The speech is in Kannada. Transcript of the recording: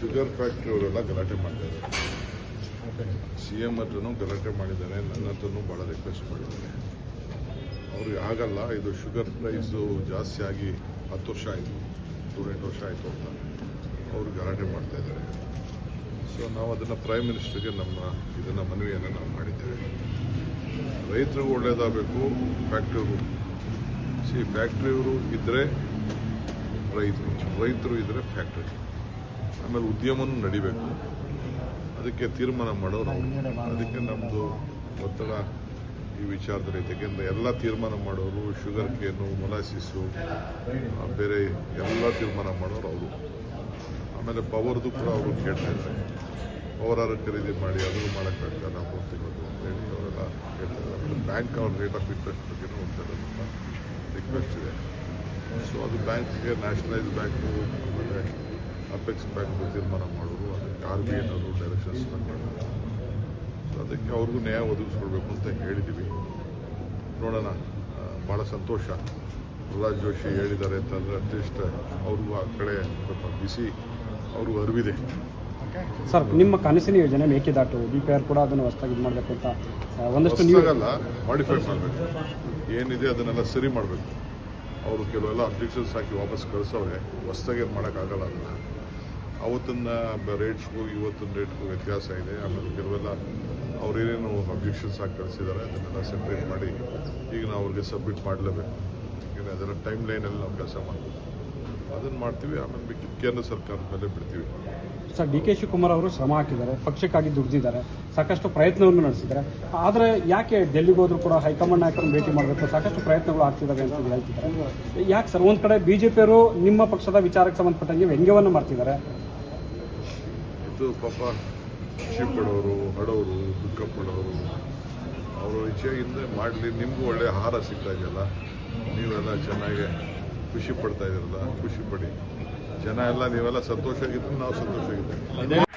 ಶುಗರ್ ಫ್ಯಾಕ್ಟ್ರಿ ಅವರೆಲ್ಲ ಗಲಾಟೆ ಮಾಡಿದ್ದಾರೆ ಸಿ ಎಂ ಹತ್ರನೂ ಗಲಾಟೆ ಮಾಡಿದ್ದಾರೆ. ನನ್ನ ಹತ್ರನೂ ಭಾಳ ರಿಕ್ವೆಸ್ಟ್ ಮಾಡಿದ್ದಾರೆ. ಅವ್ರಿಗೆ ಆಗಲ್ಲ, ಇದು ಶುಗರ್ ಪ್ರೈಸು ಜಾಸ್ತಿ ಆಗಿ ಹತ್ತು ವರ್ಷ ಆಯಿತು ಹದಿನೆಂಟು ವರ್ಷ ಆಯಿತು ಅಂತ ಅವರು ಗಲಾಟೆ ಮಾಡ್ತಾ ಇದ್ದಾರೆ. ಸೊ ನಾವು ಅದನ್ನು ಪ್ರೈಮ್ ಮಿನಿಸ್ಟರ್ಗೆ ನಮ್ಮ, ಇದನ್ನು ಮನವಿಯನ್ನು ನಾವು ಮಾಡಿದ್ದೇವೆ. ರೈತರಿಗೂ ಒಳ್ಳೇದಾಗಬೇಕು ಫ್ಯಾಕ್ಟ್ರಿಯವರು ಸಿ ಫ್ಯಾಕ್ಟ್ರಿಯವರು ಇದ್ದರೆ ರೈತರು ರೈತರು ಇದ್ದರೆ ಫ್ಯಾಕ್ಟ್ರಿ ಆಮೇಲೆ ಉದ್ಯಮನೂ ನಡಿಬೇಕು. ಅದಕ್ಕೆ ತೀರ್ಮಾನ ಮಾಡೋರು. ಅದಕ್ಕೆ ನಮ್ಮದು ಒತ್ತಡ ಈ ವಿಚಾರದಲ್ಲಿ ಯಾಕೆಂದರೆ ಎಲ್ಲ ತೀರ್ಮಾನ ಮಾಡೋರು ಶುಗರ್ ಕೇನು ಮೊಲಾಸಿಸು ಬೇರೆ ಎಲ್ಲ ತೀರ್ಮಾನ ಮಾಡೋರು ಅವರು. ಆಮೇಲೆ ಪವರ್ದು ಕೂಡ ಅವರು ಕೇಳ್ತಾ ಇದ್ದಾರೆ. ಪವರ್ ಖರೀದಿ ಮಾಡಿ ಅದನ್ನು ಮಾಡೋಕ್ಕಾಗಲ್ಲ ನಾವು ಹೋಗ್ತಿರೋದು ಅಂತೇಳಿ ಅವರೆಲ್ಲ ಕೇಳ್ತಾ ಇದ್ದಾರೆ. ಬ್ಯಾಂಕ್ ಅವ್ರ ರೇಟ್ ಆಫ್ ಇಂಟ್ರೆಸ್ಟ್ ಬಗ್ಗೆನೂ ಅಂತ ರಿಕ್ವೆಸ್ಟ್ ಇದೆ. ಸೊ ಅದು ಬ್ಯಾಂಕ್ಗೆ ನ್ಯಾಷನಲೈಸ್ ಬ್ಯಾಂಕು ಆಮೇಲೆ ಅಪೆಕ್ಸ್ ಬ್ಯಾಂಕ್ ತೀರ್ಮಾನ ಮಾಡೋರು ಅದಕ್ಕೆ ಆರ್ ಬಿ ಐನವರು ಡೈರೆಕ್ಷನ್ಸ್ ಸೊ ಅದಕ್ಕೆ ಅವ್ರಿಗೂ ನ್ಯಾಯ ಒದಗಿಸ್ಕೊಡ್ಬೇಕು ಅಂತ ಹೇಳಿದ್ದೀವಿ ನೋಡೋಣ ಭಾಳ ಸಂತೋಷ. ಪ್ರಹ್ಲಾದ್ ಜೋಶಿ ಹೇಳಿದ್ದಾರೆ ಅಂತಂದರೆ ಅಟ್ಲೀಸ್ಟ್ ಅವ್ರಿಗೂ ಆ ಕಡೆ ಸ್ವಲ್ಪ ಬಿಸಿ ಅವ್ರಿಗೂ ಅರಿವಿದೆ. ಸರ್ ನಿಮ್ಮ ಕನಸಿನ ಯೋಜನೆ ಮೇಕೆದಾಟು ಬಿ ಪಿ ಆರ್ ಕೂಡ ಅದನ್ನು ಹೊಸದಾಗಿ ಇದು ಮಾಡಬೇಕು ಅಂತ ಒಂದಷ್ಟು ಮಾಡಿಫೈಡ್ ಮಾಡಿಫೈ ಮಾಡಬೇಕು. ಏನಿದೆ ಅದನ್ನೆಲ್ಲ ಸರಿ ಮಾಡಬೇಕು. ಅವರು ಕೆಲವೆಲ್ಲ ಅಬ್ಜೆಕ್ಷನ್ಸ್ ಹಾಕಿ ವಾಪಸ್ ಕಳಿಸೋರೆ ಹೊಸ್ದಾಗಿ ಮಾಡೋಕ್ಕಾಗಲ್ಲ ಅದನ್ನು. ಅವತ್ತಿನ ರೇಟ್ಸ್ಗೂ ಇವತ್ತಿನ ರೇಟ್ಗೂ ವ್ಯತ್ಯಾಸ ಇದೆ. ಆಮೇಲೆ ಕೆಲವೆಲ್ಲ ಅವ್ರೇನೇನು ಅಬ್ಜೆಕ್ಷನ್ಸ್ ಹಾಕಿ ಕಳಿಸಿದ್ದಾರೆ. ಅದನ್ನೆಲ್ಲ ಸೆಪ್ರೇಟ್ ಮಾಡಿ ಈಗ ನಾವು ಅವ್ರಿಗೆ ಸಬ್ಮಿಟ್ ಮಾಡಲೇಬೇಕು. ಯಾಕಂದರೆ ಅದರ ಟೈಮ್ ಲೈನಲ್ಲಿ ನಾವು ಕೆಲಸ ಮಾಡ್ತೀವಿ ಅದನ್ನು ಮಾಡ್ತೀವಿ. ಆಮೇಲೆ ಬಿ ಕೇಂದ್ರ ಸರ್ಕಾರದ ಮೇಲೆ ಬಿಡ್ತೀವಿ. ಸರ್, ಡಿ ಕೆ ಶಿವಕುಮಾರ್ ಅವರು ಶ್ರಮ ಹಾಕಿದ್ದಾರೆ. ಪಕ್ಷಕ್ಕಾಗಿ ದುಡಿದಿದ್ದಾರೆ. ಸಾಕಷ್ಟು ಪ್ರಯತ್ನವನ್ನು ನಡೆಸಿದ್ದಾರೆ. ಆದರೆ ಯಾಕೆ ಡೆಲ್ಲಿಗೆ ಹೋದ್ರು ಕೂಡ ಹೈಕಮಾಂಡ್ ನಾಯಕರನ್ನು ಭೇಟಿ ಮಾಡಬೇಕು? ಸಾಕಷ್ಟು ಪ್ರಯತ್ನಗಳು ಆಗ್ತಿದ್ದಾವೆ ಅಂತ ಹೇಳ್ತಿದ್ದಾರೆ. ಯಾಕೆ ಸರ್? ಒಂದು ಕಡೆ ಬಿಜೆಪಿಯವರು ನಿಮ್ಮ ಪಕ್ಷದ ವಿಚಾರಕ್ಕೆ ಸಂಬಂಧಪಟ್ಟಂಗೆ ವ್ಯಂಗ್ಯವನ್ನು ಮಾಡ್ತಿದ್ದಾರೆ. ಇದು ಪಾಪ ಖುಷಿ ಪಡೋರು ಹಡೋರು ದುಃಖ ಪಡೋರು ಅವರು ಇಚ್ಛೆಯಿಂದ ಮಾಡಲಿ, ನಿಮಗೂ ಒಳ್ಳೆ ಆಹಾರ ಸಿಗ್ತಾ ಇದೆಯಲ್ಲ, ನೀವೆಲ್ಲ ಚೆನ್ನಾಗಿ ಖುಷಿ ಪಡ್ತಾ ಇದ್ದೀರಲ್ಲ ಖುಷಿ ಪಡಿ. ಜನ ಎಲ್ಲ ನೀವೆಲ್ಲ ಸಂತೋಷ ನಾವು ಸಂತೋಷ ಆಗಿದ್ದೇವೆ